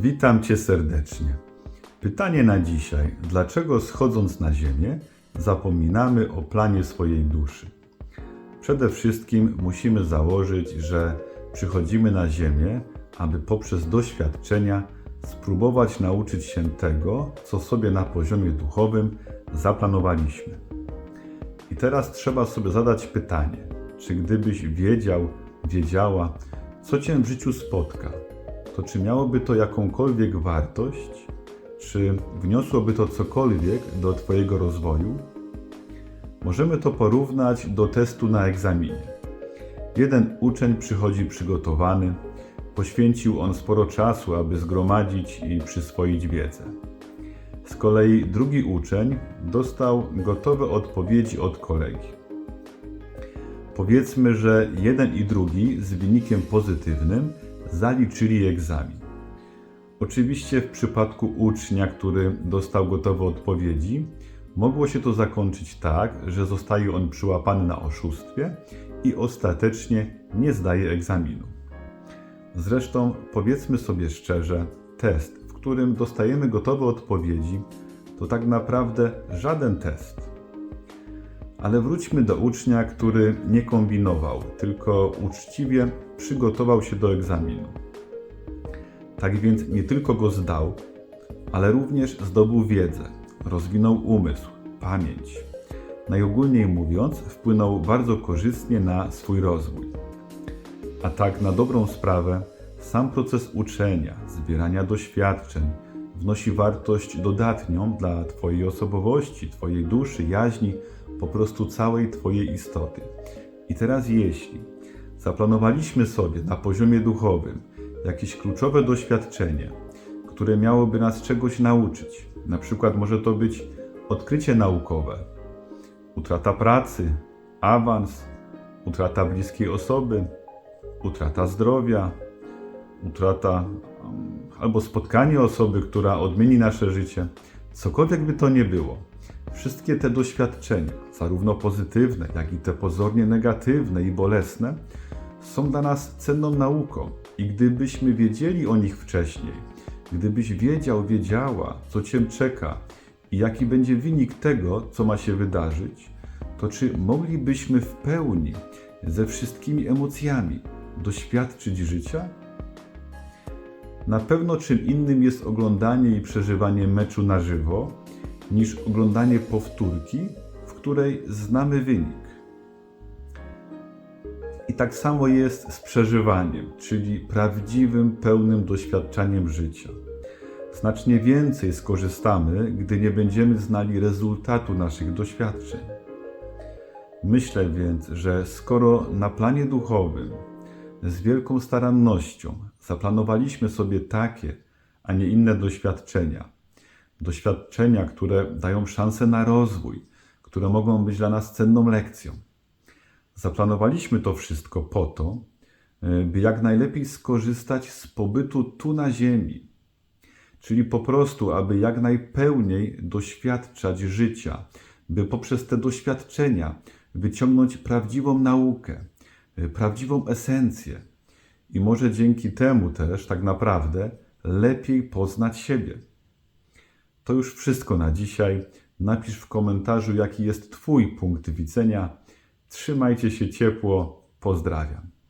Witam Cię serdecznie. Pytanie na dzisiaj: dlaczego schodząc na Ziemię zapominamy o planie swojej duszy? Przede wszystkim musimy założyć, że przychodzimy na Ziemię, aby poprzez doświadczenia spróbować nauczyć się tego, co sobie na poziomie duchowym zaplanowaliśmy. I teraz trzeba sobie zadać pytanie: czy gdybyś wiedział, wiedziała, co cię w życiu spotka, to czy miałoby to jakąkolwiek wartość? Czy wniosłoby to cokolwiek do Twojego rozwoju? Możemy to porównać do testu na egzaminie. Jeden uczeń przychodzi przygotowany, poświęcił on sporo czasu, aby zgromadzić i przyswoić wiedzę. Z kolei drugi uczeń dostał gotowe odpowiedzi od kolegi. Powiedzmy, że jeden i drugi z wynikiem pozytywnym zaliczyli egzamin. Oczywiście w przypadku ucznia, który dostał gotowe odpowiedzi, mogło się to zakończyć tak, że zostaje on przyłapany na oszustwie i ostatecznie nie zdaje egzaminu. Zresztą powiedzmy sobie szczerze, test, w którym dostajemy gotowe odpowiedzi, to tak naprawdę żaden test. Ale wróćmy do ucznia, który nie kombinował, tylko uczciwie przygotował się do egzaminu. Tak więc nie tylko go zdał, ale również zdobył wiedzę, rozwinął umysł, pamięć. Najogólniej mówiąc, wpłynął bardzo korzystnie na swój rozwój. A tak na dobrą sprawę, sam proces uczenia, zbierania doświadczeń wnosi wartość dodatnią dla Twojej osobowości, Twojej duszy, jaźni, po prostu całej Twojej istoty. I teraz, jeśli zaplanowaliśmy sobie na poziomie duchowym jakieś kluczowe doświadczenie, które miałoby nas czegoś nauczyć, na przykład może to być odkrycie naukowe, utrata pracy, awans, utrata bliskiej osoby, utrata zdrowia, utrata um, albo spotkanie osoby, która odmieni nasze życie, cokolwiek by to nie było. Wszystkie te doświadczenia, zarówno pozytywne, jak i te pozornie negatywne i bolesne, są dla nas cenną nauką. I gdybyśmy wiedzieli o nich wcześniej, gdybyś wiedział, wiedziała, co cię czeka i jaki będzie wynik tego, co ma się wydarzyć, to czy moglibyśmy w pełni, ze wszystkimi emocjami, doświadczyć życia? Na pewno czym innym jest oglądanie i przeżywanie meczu na żywo, niż oglądanie powtórki, w której znamy wynik. I tak samo jest z przeżywaniem, czyli prawdziwym, pełnym doświadczaniem życia. Znacznie więcej skorzystamy, gdy nie będziemy znali rezultatu naszych doświadczeń. Myślę więc, że skoro na planie duchowym z wielką starannością zaplanowaliśmy sobie takie, a nie inne doświadczenia, doświadczenia, które dają szansę na rozwój, które mogą być dla nas cenną lekcją. Zaplanowaliśmy to wszystko po to, by jak najlepiej skorzystać z pobytu tu na Ziemi, czyli po prostu, aby jak najpełniej doświadczać życia, by poprzez te doświadczenia wyciągnąć prawdziwą naukę, prawdziwą esencję i może dzięki temu też tak naprawdę lepiej poznać siebie. To już wszystko na dzisiaj. Napisz w komentarzu, jaki jest Twój punkt widzenia. Trzymajcie się ciepło. Pozdrawiam.